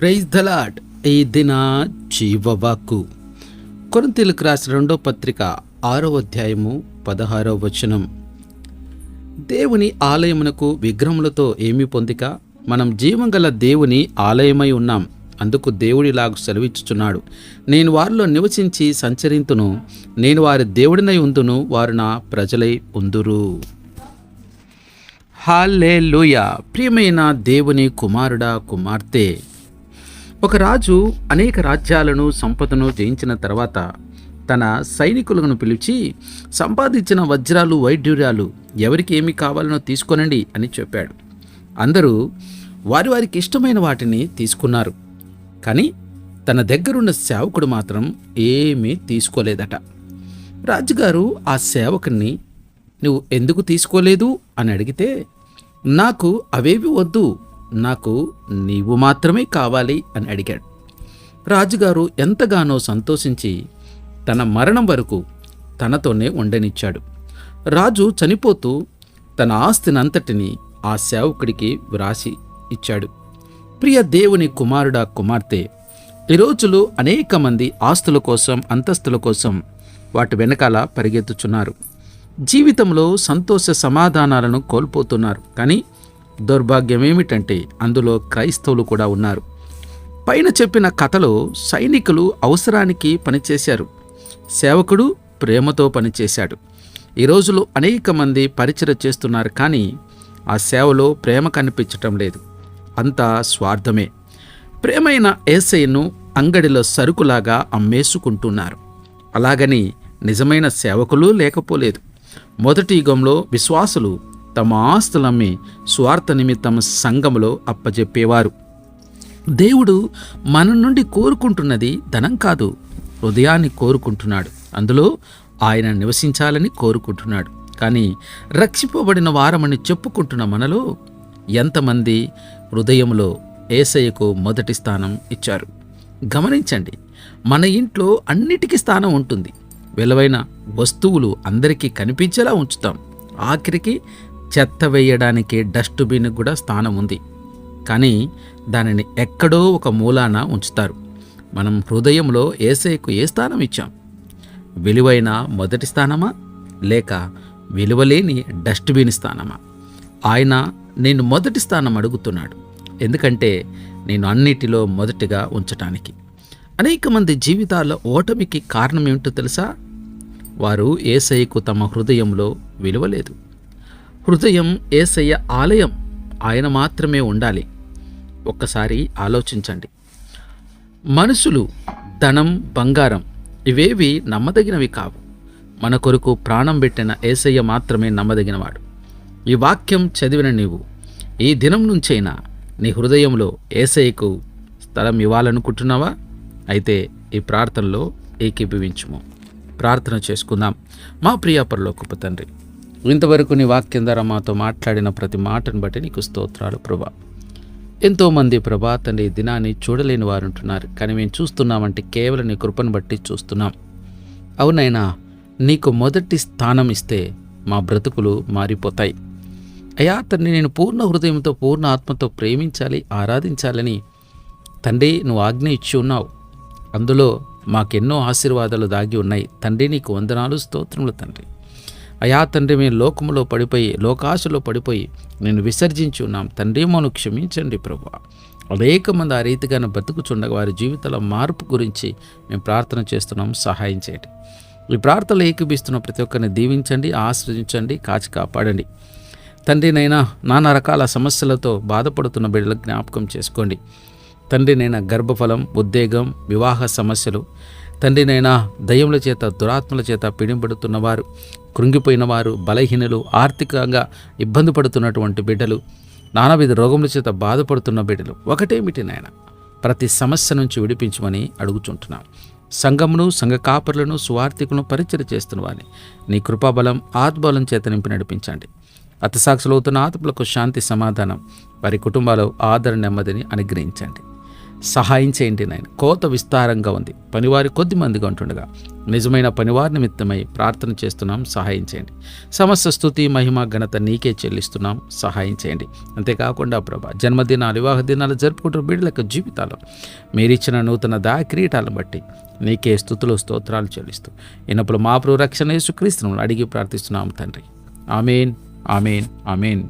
Praise the Lord ఈ దిన జీవవాక్కు కొరంతీలకు రాసిన రెండో పత్రిక ఆరో అధ్యాయము పదహారో వచనం. దేవుని ఆలయమునకు విగ్రహములతో ఏమి పొందిక? మనం జీవం గల దేవుని ఆలయమై ఉన్నాం. అందుకు దేవుడిలాగు సెలవిచ్చుచున్నాడు. నేను వారిలో నివసించి సంచరింతును. నేను వారి దేవుడినై ఉందును. వారు నా ప్రజలై ఉందురు. హాలేలుయ ప్రియమైన దేవుని కుమారుడా కుమార్తె. ఒక రాజు అనేక రాజ్యాలను సంపదను జయించిన తర్వాత తన సైనికులను పిలిచి సంపాదించిన వజ్రాలు వైడ్యూర్యాలు ఎవరికి ఏమి కావాలనో తీసుకొనండి అని చెప్పాడు. అందరూ వారి వారికి ఇష్టమైన వాటిని తీసుకున్నారు. కానీ తన దగ్గరున్న సేవకుడు మాత్రం ఏమీ తీసుకోలేదట. రాజుగారు ఆ సేవకుని నువ్వు ఎందుకు తీసుకోలేదు? అని అడిగితే నాకు అవేవి వద్దు. నాకు నీవు మాత్రమే కావాలి అని అడిగాడు. రాజుగారు ఎంతగానో సంతోషించి తన మరణం వరకు తనతోనే ఉండనిచ్చాడు. రాజు చనిపోతూ తన ఆస్తినంతటిని ఆ సేవకుడికి వ్రాసి ఇచ్చాడు. ప్రియ దేవుని కుమారుడా కుమార్తె ఈ రోజులు అనేక మంది ఆస్తుల కోసం అంతస్తుల కోసం వాటి వెనకాల పరిగెత్తుచున్నారు. జీవితంలో సంతోష సమాధానాలను కోల్పోతున్నారు. కానీ దౌర్భాగ్యం ఏమిటంటే అందులో క్రైస్తవులు కూడా ఉన్నారు. పైన చెప్పిన కథలో సైనికులు అవసరానికి పనిచేశారు. సేవకుడు ప్రేమతో పనిచేశాడు. ఈ రోజులో అనేక మంది పరిచయం చేస్తున్నారు కానీ ఆ సేవలో ప్రేమ కనిపించటం లేదు. అంతా స్వార్థమే. ప్రేమైన ఏసైను అంగడిలో సరుకులాగా అమ్మేసుకుంటున్నారు. అలాగని నిజమైన సేవకులు లేకపోలేదు. మొదటి యుగంలో విశ్వాసులు తమ ఆస్తులమ్మి స్వార్థ నిమిత్తం సంఘములో అప్పజెప్పేవారు. దేవుడు మన నుండి కోరుకుంటున్నది ధనం కాదు హృదయాన్ని కోరుకుంటున్నాడు. అందులో ఆయన నివసించాలని కోరుకుంటున్నాడు. కానీ రక్షింపబడిన వారమని చెప్పుకుంటున్న మనలో ఎంతమంది హృదయంలో ఏసయ్యకు మొదటి స్థానం ఇచ్చారు. గమనించండి మన ఇంట్లో అన్నిటికీ స్థానం ఉంటుంది. విలువైన వస్తువులు అందరికీ కనిపించేలా ఉంచుతాం. ఆఖరికి చెత్త వేయడానికి డస్ట్బిన్ కూడా స్థానం ఉంది. కానీ దానిని ఎక్కడో ఒక మూలాన ఉంచుతారు. మనం హృదయంలో ఏసైకు ఏ స్థానం ఇచ్చాం? విలువైన మొదటి స్థానమా? లేక విలువలేని డస్ట్బిన్ స్థానమా? ఆయన నేను మొదటి స్థానం అడుగుతున్నాడు. ఎందుకంటే నేను అన్నిటిలో మొదటిగా ఉంచటానికి. అనేక మంది జీవితాల్లో ఓటమికి కారణం ఏమిటో తెలుసా? వారు ఏసైకు తమ హృదయంలో విలువలేదు హృదయం ఏసయ్య ఆలయం. ఆయన మాత్రమే ఉండాలి. ఒక్కసారి ఆలోచించండి. మనుషులు ధనం బంగారం ఇవేవి నమ్మదగినవి కావు. మన కొరకు ప్రాణం పెట్టిన ఏసయ్య మాత్రమే నమ్మదగినవాడు. ఈ వాక్యం చదివిన నీవు ఈ దినం నుంచైనా నీ హృదయంలో ఏసయ్యకు స్థలం ఇవ్వాలనుకుంటున్నావా? అయితే ఈ ప్రార్థనలో ఏకీభవించుము. ప్రార్థన చేసుకుందాం. మా ప్రియ తండ్రి ఇంతవరకు నీ వాక్యం ద్వారా మాతో మాట్లాడిన ప్రతి మాటను బట్టి నీకు స్తోత్రాలు ప్రభా. ఎంతోమంది ప్రభా తండ్రి దినాన్ని చూడలేని వారు ఉంటున్నారు కానీ మేము చూస్తున్నామంటే కేవలం నీ కృపను బట్టి చూస్తున్నాం. అవునైనా నీకు మొదటి స్థానం ఇస్తే మా బ్రతుకులు మారిపోతాయి. అయ్యా తండ్రి నేను పూర్ణ హృదయంతో పూర్ణ ఆత్మతో ప్రేమించాలి ఆరాధించాలని తండ్రి నువ్వు ఆజ్ఞ ఇచ్చి ఉన్నావు. అందులో మాకెన్నో ఆశీర్వాదాలు దాగి ఉన్నాయి. తండ్రి నీకు వందనాలు స్తోత్రములు తండ్రి. అయా తండ్రి మేము లోకములో పడిపోయి లోకాశలో పడిపోయి నేను విసర్జించి ఉన్నాం. తండ్రి మను క్షమించండి ప్రభు అనేక మంది ఆ రీతిగానే బతుకుచుండగా వారి జీవితాల మార్పు గురించి మేము ప్రార్థన చేస్తున్నాం. సహాయం చేయండి. ఈ ప్రార్థనలు ఏకీపిస్తున్న ప్రతి ఒక్కరిని దీవించండి ఆశ్రయించండి కాచి కాపాడండి. తండ్రినైనా నానా రకాల సమస్యలతో బాధపడుతున్న బిడ్డలకు జ్ఞాపకం చేసుకోండి. తండ్రినైనా గర్భఫలం ఉద్వేగం వివాహ సమస్యలు తండ్రినైనా దయ్యముల చేత దురాత్మల చేత పీడింపడుతున్నవారు కృంగిపోయిన వారు బలహీనలు ఆర్థికంగా ఇబ్బంది పడుతున్నటువంటి బిడ్డలు నానావిధ రోగముల చేత బాధపడుతున్న బిడ్డలు. ఒకటేమిటి నాయన? ప్రతి సమస్య నుంచి విడిపించమని అడుగుచుంటున్నాం. సంఘమును సంఘ కాపరులను సువార్థికులను పరిచయం చేస్తున్న వారిని. నీ కృపాబలం ఆత్బలం చేత నింపి నడిపించండి. అతసాక్షులవుతున్న ఆత్మలకు శాంతి సమాధానం. వారి కుటుంబాలు ఆదరణ నెమ్మదిని అనుగ్రహించండి. సహాయం చేయండి నాయన. కోత విస్తారంగా ఉంది. పనివారి కొద్ది మందిగా ఉంటుండగా నిజమైన పనివారి నిమిత్తమై ప్రార్థన చేస్తున్నాం సహాయం చేయండి. సమస్త స్థుతి మహిమ ఘనత నీకే చెల్లిస్తున్నాం సహాయం చేయండి. అంతేకాకుండా ప్రభా జన్మదినాలు వివాహ దినాలు జరుపుకుంటున్న బిడ్డల యొక్క జీవితాలు. మీరిచ్చిన నూతన దా కిరీటాలను బట్టి నీకే స్థుతులు స్తోత్రాలు చెల్లిస్తూ ఇన్నప్పుడు మా ప్రభు రక్షణ యేసుక్రీస్తును అడిగి ప్రార్థిస్తున్నాం తండ్రి. Amen amen amen.